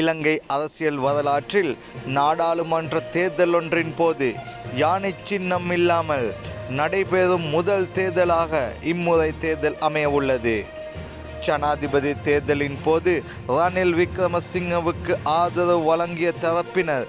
இலங்கை அரசியல் வரலாற்றில் நாடாளுமன்ற தேர்தல் ஒன்றின் போது யானை சின்னம் இல்லாமல் நடைபெறும் முதல் தேர்தலாக இம்முறை தேர்தல் அமைய உள்ளது ஜனாதிபதி தேர்தலின் போது ரணில் விக்ரமசிங்கவுக்கு ஆதரவு வழங்கிய தரப்பினர்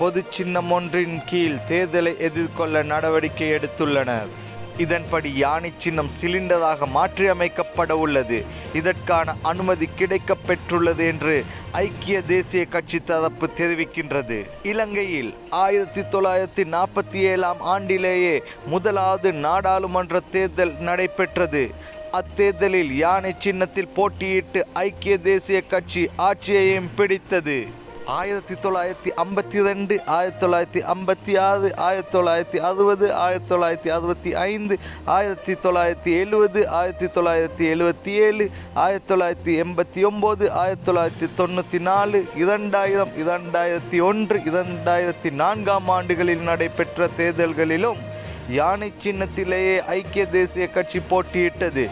பொது சின்னம் ஒன்றின் கீழ் தேர்தலை எதிர்கொள்ள நடவடிக்கை எடுத்துள்ளனர். இதன்படி யானை சின்னம் சிலிண்டராக மாற்றியமைக்கப்பட உள்ளது. இதற்கான அனுமதி கிடைக்க பெற்றுள்ளது என்று ஐக்கிய தேசிய கட்சி தரப்பு தெரிவிக்கின்றது. இலங்கையில் ஆயிரத்தி தொள்ளாயிரத்தி நாற்பத்தி ஏழாம் ஆண்டிலேயே முதலாவது நாடாளுமன்ற தேர்தல் நடைபெற்றது. அத்தேர்தலில் யானை சின்னத்தில் போட்டியிட்டு ஐக்கிய தேசிய கட்சி ஆட்சியையும் பிடித்தது. ஆயிரத்தி தொள்ளாயிரத்தி ஐம்பத்தி ரெண்டு ஆயிரத்தி தொள்ளாயிரத்தி ஐம்பத்தி ஆறு ஆயிரத்தி தொள்ளாயிரத்தி அறுபது ஆயிரத்தி தொள்ளாயிரத்தி அறுபத்தி ஐந்து ஆயிரத்தி தொள்ளாயிரத்தி எழுபது ஆயிரத்தி தொள்ளாயிரத்தி எழுபத்தி ஏழு ஆயிரத்தி தொள்ளாயிரத்தி எண்பத்தி ஒம்பது ஆயிரத்தி தொள்ளாயிரத்தி தொண்ணூற்றி நாலு இரண்டாயிரம் இரண்டாயிரத்தி ஒன்று இரண்டாயிரத்தி நான்காம் ஆண்டுகளில் நடைபெற்ற தேர்தல்களிலும் யானை சின்னத்திலேயே ஐக்கிய தேசிய கட்சி போட்டியிட்டது.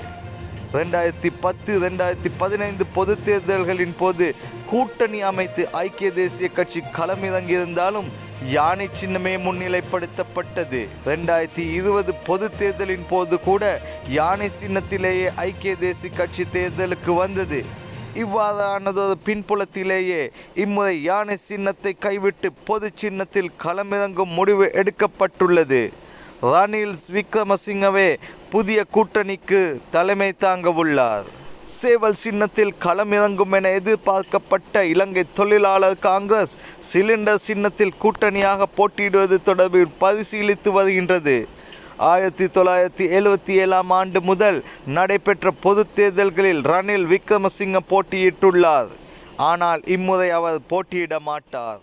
ரெண்டாயிரத்தி பத்து ரெண்டாயிரத்தி பதினைந்து பொது தேர்தல்களின் போது கூட்டணி அமைத்து ஐக்கிய தேசிய கட்சி களமிறங்கியிருந்தாலும் யானை சின்னமே முன்னிலைப்படுத்தப்பட்டது. ரெண்டாயிரத்தி இருபது பொது தேர்தலின் போது கூட யானை சின்னத்திலேயே ஐக்கிய தேசிய கட்சி தேர்தலுக்கு வந்தது. இவ்வாறானதொரு பின்புலத்திலேயே இம்முறை யானை சின்னத்தை கைவிட்டு பொது சின்னத்தில் களமிறங்கும் முடிவு எடுக்கப்பட்டுள்ளது. ரணில் விக்ரமசிங்கவே புதிய கூட்டணிக்கு தலைமை தாங்க உள்ளார். சேவல் சின்னத்தில் களமிறங்கும் என எதிர்பார்க்கப்பட்ட இலங்கை தொழிலாளர் காங்கிரஸ் சிலிண்டர் சின்னத்தில் கூட்டணியாக போட்டியிடுவது தொடர்பில் பரிசீலித்து வருகின்றது. ஆயிரத்தி தொள்ளாயிரத்தி எழுபத்தி ஏழாம் ஆண்டு முதல் நடைபெற்ற பொது தேர்தல்களில் ரணில் விக்ரமசிங்க போட்டியிட்டுள்ளார். ஆனால் இம்முறை அவர் போட்டியிட மாட்டார்.